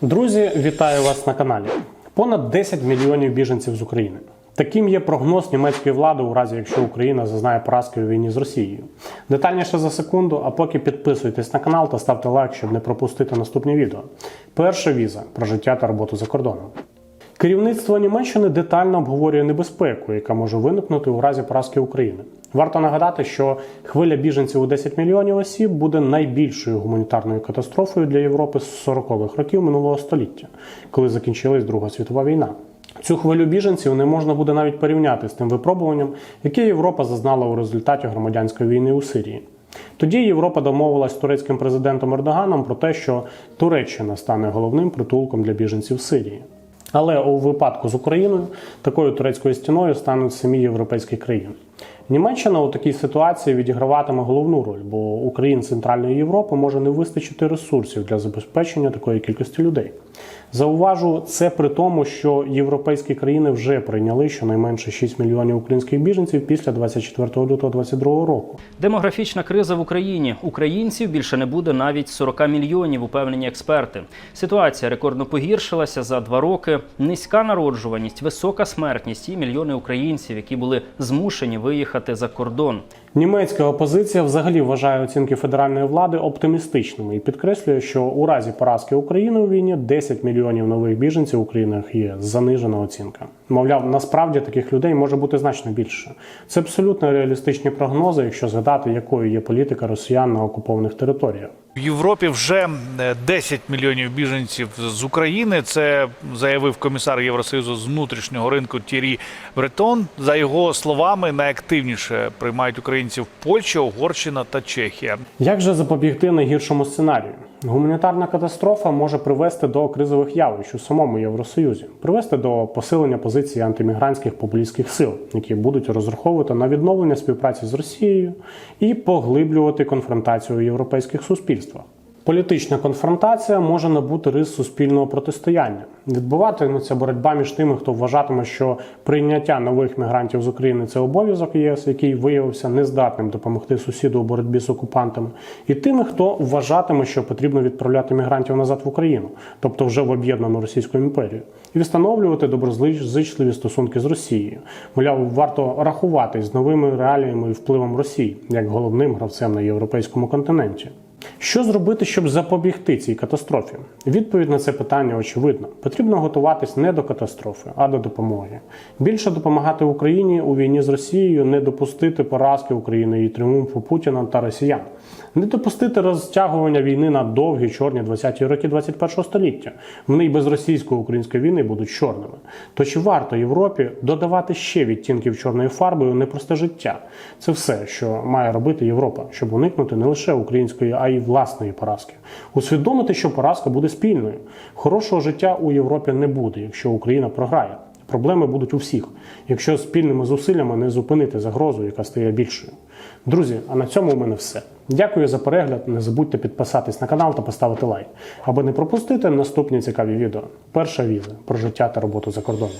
Друзі, вітаю вас на каналі. Понад 10 мільйонів біженців з України. Таким є прогноз німецької влади у разі, якщо Україна зазнає поразки у війні з Росією. Детальніше за секунду, а поки підписуйтесь на канал та ставте лайк, щоб не пропустити наступні відео. Перша віза про життя та роботу за кордоном. Керівництво Німеччини детально обговорює небезпеку, яка може виникнути у разі поразки України. Варто нагадати, що хвиля біженців у 10 мільйонів осіб буде найбільшою гуманітарною катастрофою для Європи з 40-х років минулого століття, коли закінчилась Друга світова війна. Цю хвилю біженців не можна буде навіть порівняти з тим випробуванням, яке Європа зазнала у результаті громадянської війни у Сирії. Тоді Європа домовилась з турецьким президентом Ердоганом про те, що Туреччина стане головним притулком для біженців Сирії. Але у випадку з Україною такою турецькою стіною стануть самі європейські країни. Німеччина у такій ситуації відіграватиме головну роль, бо у країн Центральної Європи може не вистачити ресурсів для забезпечення такої кількості людей. Зауважу, це при тому, що європейські країни вже прийняли щонайменше 6 мільйонів українських біженців після 24 лютого 2022 року. Демографічна криза в Україні. Українців більше не буде навіть 40 мільйонів, упевнені експерти. Ситуація рекордно погіршилася за два роки. Низька народжуваність, висока смертність і мільйони українців, які були змушені виїхати за кордон. Німецька опозиція взагалі вважає оцінки федеральної влади оптимістичними і підкреслює, що у разі поразки України у війні 10 мільйонів нових біженців в Українах є занижена оцінка. Мовляв, насправді таких людей може бути значно більше. Це абсолютно реалістичні прогнози, якщо згадати, якою є політика росіян на окупованих територіях. В Європі вже е, 10 мільйонів біженців з України. Це заявив комісар Євросоюзу з внутрішнього ринку Тірі Бретон. За його словами, найактивніше приймають українців Польща, Угорщина та Чехія. Як же запобігти найгіршому сценарію? Гуманітарна катастрофа може привести до кризових явищ у самому Євросоюзі, привести до посилення позиції антимігрантських популістських сил, які будуть розраховувати на відновлення співпраці з Росією і поглиблювати конфронтацію у європейських суспільствах. Політична конфронтація може набути рис суспільного протистояння. Відбуватиметься боротьба між тими, хто вважатиме, що прийняття нових мігрантів з України це обов'язок ЄС, який виявився нездатним допомогти сусіду у боротьбі з окупантами, і тими, хто вважатиме, що потрібно відправляти мігрантів назад в Україну, тобто вже в об'єднану Російську імперію, і встановлювати доброзичливі стосунки з Росією. Мовляв, варто рахуватись з новими реаліями і впливом Росії як головним гравцем на європейському континенті. Що зробити, щоб запобігти цій катастрофі? Відповідь на це питання очевидна. Потрібно готуватись не до катастрофи, а до допомоги. Більше допомагати Україні у війні з Росією, не допустити поразки України і тріумфу Путіна та росіян, не допустити розтягування війни на довгі чорні 20-ті роки 21-го століття. Вони й без російсько-української війни будуть чорними. То чи варто Європі додавати ще відтінків чорної фарби у непросте життя? Це все, що має робити Європа, щоб уникнути не лише української, а й власної поразки. Усвідомити, що поразка буде спільною. Хорошого життя у Європі не буде, якщо Україна програє. Проблеми будуть у всіх, якщо спільними зусиллями не зупинити загрозу, яка стає більшою. Друзі, а на цьому у мене все. Дякую за перегляд. Не забудьте підписатись на канал та поставити лайк, аби не пропустити наступні цікаві відео. Перша віза про життя та роботу за кордоном.